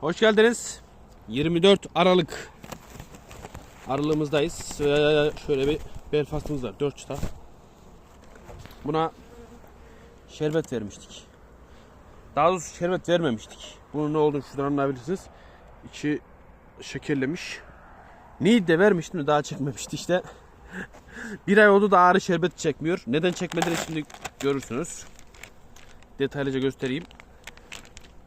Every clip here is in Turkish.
Hoş geldiniz. 24 Aralık aralığımızdayız. Şöyle bir Belfast'ımız var. 4 çıta. Buna şerbet vermiştik. Daha doğrusu şerbet vermemiştik. Bunun ne olduğunu şuradan anlayabilirsiniz. İçi şekerlemiş. Niye de vermiştim daha çekmemişti işte. bir ay oldu da ağrı şerbet çekmiyor. Neden çekmediğini şimdi görürsünüz. Detaylıca göstereyim.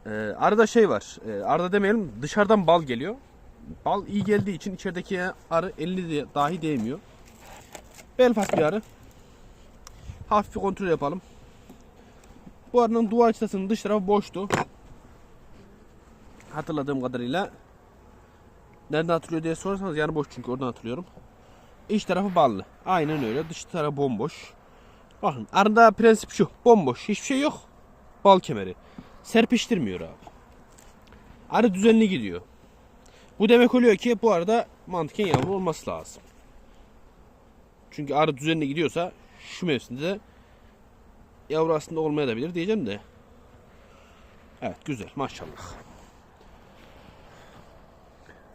Ee, arada şey var. Ee, arada demeyelim dışarıdan bal geliyor. Bal iyi geldiği için içerideki arı 50 de, dahi değmiyor. Belfast bir arı. Hafif bir kontrol yapalım. Bu arının duvar çıtasının dış tarafı boştu. Hatırladığım kadarıyla. Nereden hatırlıyor diye sorarsanız yani boş çünkü oradan hatırlıyorum. İç tarafı ballı. Aynen öyle. Dış tarafı bomboş. Bakın arında prensip şu. Bomboş. Hiçbir şey yok. Bal kemeri. Serpiştirmiyor abi. Arı düzenli gidiyor. Bu demek oluyor ki bu arada mantıken yavru olması lazım. Çünkü arı düzenli gidiyorsa şu mevsimde de yavru aslında olmayabilir diyeceğim de. Evet güzel maşallah.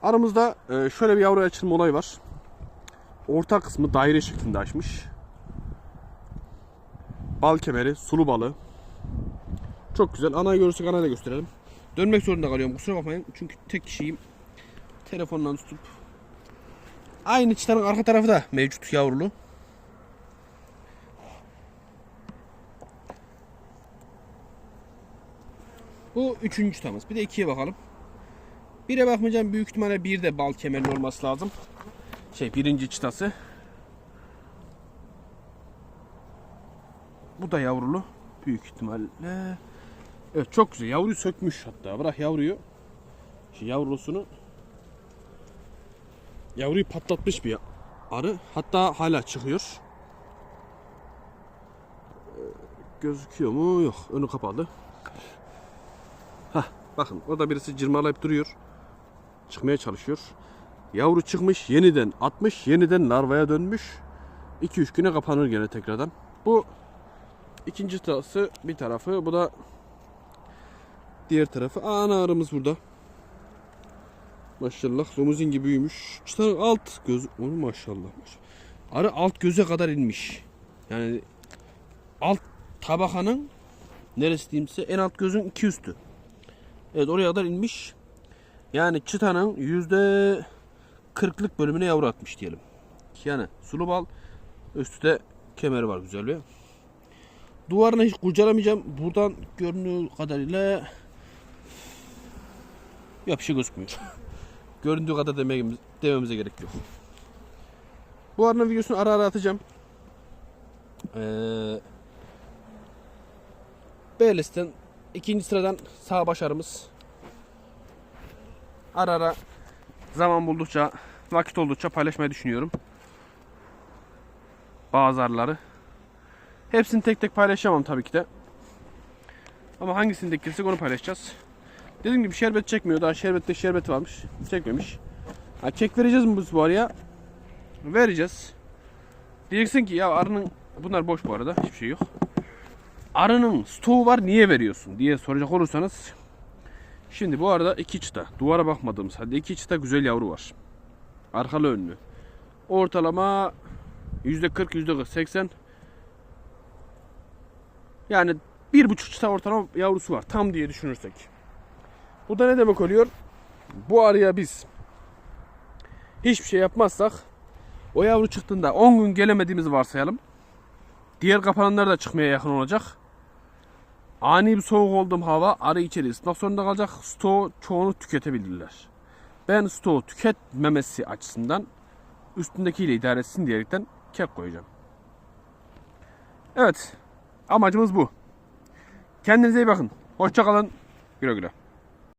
Aramızda e, şöyle bir yavru açılma olayı var. Orta kısmı daire şeklinde açmış. Bal kemeri, sulu balı. Çok güzel. Anayı görürsek anayı da gösterelim. Dönmek zorunda kalıyorum. Kusura bakmayın. Çünkü tek kişiyim. Telefondan tutup. Aynı çıtanın arka tarafı da mevcut yavrulu. Bu üçüncü çıtamız. Bir de ikiye bakalım. Bire bakmayacağım. Büyük ihtimalle bir de bal kemerli olması lazım. Şey birinci çıtası. Bu da yavrulu. Büyük ihtimalle. Evet çok güzel. Yavruyu sökmüş hatta. Bırak yavruyu. Şu yavrusunu yavruyu patlatmış bir arı. Hatta hala çıkıyor. Ee, Gözüküyor mu? Yok. Önü kapalı. Hah, bakın orada birisi cırmalayıp duruyor. Çıkmaya çalışıyor. Yavru çıkmış, yeniden atmış, yeniden larvaya dönmüş. 2-3 güne kapanır gene tekrardan. Bu ikinci tarafı bir tarafı. Bu da diğer tarafı. Aa, ana burada. Maşallah lomuzin gibi büyümüş. Çıtanın alt göz onu maşallah. maşallah. Arı alt göze kadar inmiş. Yani alt tabakanın neresi diyeyim size en alt gözün iki üstü. Evet oraya kadar inmiş. Yani çıtanın yüzde kırklık bölümüne yavru atmış diyelim. Yani sulu bal üstü de kemeri var güzel bir. Duvarını hiç kurcalamayacağım. Buradan göründüğü kadarıyla ya bir şey gözükmüyor. Göründüğü kadar dememiz, dememize gerek yok. Bu arının videosunu ara ara atacağım. Ee, B listen ikinci sıradan sağ başarımız. Ara ara zaman buldukça, vakit oldukça paylaşmayı düşünüyorum. Bazı arıları. Hepsini tek tek paylaşamam tabii ki de. Ama hangisini de onu paylaşacağız. Dediğim gibi şerbet çekmiyor. Daha şerbette şerbeti varmış. Çekmemiş. Ha, çek vereceğiz mi bu araya? Vereceğiz. Diyeceksin ki ya arının bunlar boş bu arada. Hiçbir şey yok. Arının stoğu var niye veriyorsun diye soracak olursanız Şimdi bu arada iki çıta. Duvara bakmadığımız halde iki çıta güzel yavru var. Arkalı önlü. Ortalama %40 %40 80 yani bir buçuk çıta ortalama yavrusu var. Tam diye düşünürsek. Bu da ne demek oluyor? Bu arıya biz hiçbir şey yapmazsak o yavru çıktığında 10 gün gelemediğimizi varsayalım. Diğer kapananlar da çıkmaya yakın olacak. Ani bir soğuk olduğum hava arı içeri ısıtmak zorunda kalacak. Stoğu çoğunu tüketebilirler. Ben stoğu tüketmemesi açısından üstündekiyle idare etsin diyerekten kek koyacağım. Evet. Amacımız bu. Kendinize iyi bakın. Hoşçakalın. Güle güle.